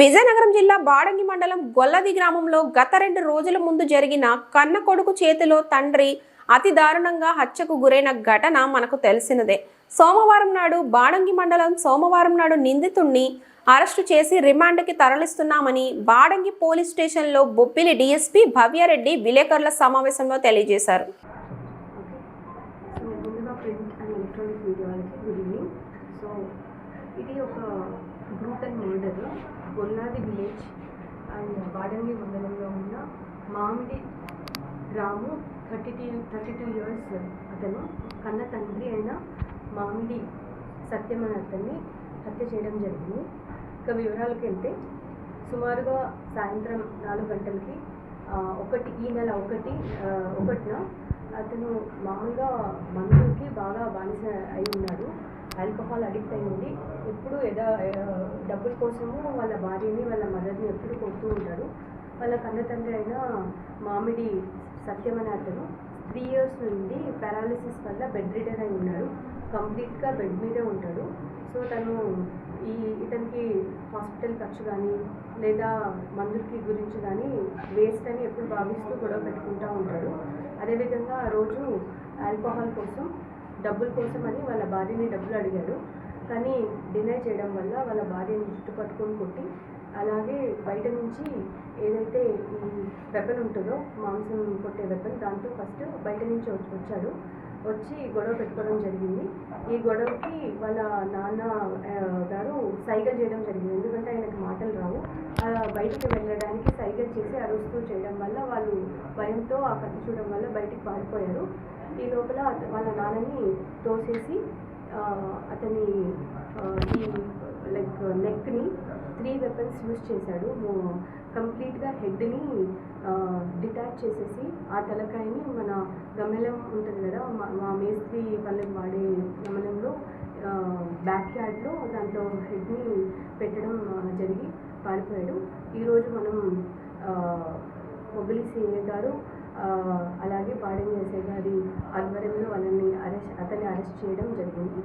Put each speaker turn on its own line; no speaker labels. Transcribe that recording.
విజయనగరం జిల్లా బాడంగి మండలం గొల్లది గ్రామంలో గత రెండు రోజుల ముందు జరిగిన కన్న కొడుకు చేతిలో తండ్రి అతి దారుణంగా హత్యకు గురైన ఘటన మనకు తెలిసినదే. సోమవారం నాడు బాడంగి మండలం సోమవారం నాడు నిందితుణ్ణి అరెస్టు చేసి రిమాండ్కి తరలిస్తున్నామని బాడంగి పోలీస్ స్టేషన్లో బొబ్బిలి డీఎస్పీ భవ్యారెడ్డి విలేకరుల సమావేశంలో తెలియజేశారు.
సో ఇది ఒక brutal murder Golladi village and Vadangi మండలంలో ఉన్న Mamidi Ramu thirty two thirty two years అతను కన్న తండ్రి అయిన మామిడి సత్యం అనే అతన్ని హత్య చేయడం జరిగింది. ఇక వివరాలకు వెళ్తే సుమారుగా సాయంత్రం నాలుగు గంటలకి ఒకటి ఈ నెల ఒకటి ఒకటిన అతను మామూలుగా మందుకి బాగా బానిస అయి ఉన్నాడు. ఆల్కహాల్ అడిక్ట్ అయి ఉండి ఎప్పుడు ఏదో డబ్బుల కోసము వాళ్ళ భార్యని వాళ్ళ మదర్ని ఎప్పుడు కొడుతూ ఉంటాడు వాళ్ళ కన్న తండ్రి అయిన మామిడి సత్యం అనే అతను త్రీ ఇయర్స్ నుండి పారాలిసిస్ వల్ల బెడ్ రిడర్ అయి ఉన్నాడు. కంప్లీట్గా బెడ్ మీదే ఉంటాడు. సో తను ఈ ఇతనికి హాస్పిటల్ ఖర్చు కానీ లేదా మందులకి గురించి కానీ వేస్ట్ అని ఎప్పుడు భావిస్తూ గొడవ పెట్టుకుంటూ ఉంటాడు. అదేవిధంగా ఆ రోజు ఆల్కహాల్ కోసం డబ్బుల కోసం అని వాళ్ళ భార్యని డబ్బులు అడిగాడు. కానీ డినై చేయడం వల్ల వాళ్ళ భార్యని జుట్టు పట్టుకొని కొట్టి అలాగే బయట నుంచి ఏదైతే ఈ వెపన్ ఉంటుందో మాంసం కొట్టే వెపన్ దాంతో ఫస్ట్ బయట నుంచి వచ్చి- వచ్చాడు. వచ్చి గొడవ పెట్టుకోవడం జరిగింది. ఈ గొడవకి వాళ్ళ నాన్న గారు సైగలు చేయడం జరిగింది. ఎందుకంటే ఆయనకి మాటలు రావు. అలా బయటికి వెళ్ళడానికి సైగలు చేసి అరుస్తూ చేయడం వల్ల వాళ్ళు భయంతో ఆ కత్తి చూడడం వల్ల బయటికి పారిపోయారు. ఈ లోపల వాళ్ళ నాన్నని తోసేసి అతని ఈ లైక్ నెక్ని త్రీ వెపన్స్ యూజ్ చేశాడు. కంప్లీట్గా హెడ్ని డిటాచ్ చేసేసి ఆ తలకాయని మన గమలం ఉంటుంది కదా మా- మా మేస్త్రి పల్లెం వాడే గమలంలో బ్యాక్ యార్డ్లో దాంట్లో హెడ్ని పెట్టడం జరిగి పారిపోయాడు. ఈరోజు మనం మొబిలి సిఏ గారు అలాగే పాడేం ఎస్ఐ గారి ఆధ్వర్యంలో వాళ్ళని అరెస్ట్ అతన్ని అరెస్ట్ చేయడం జరిగింది.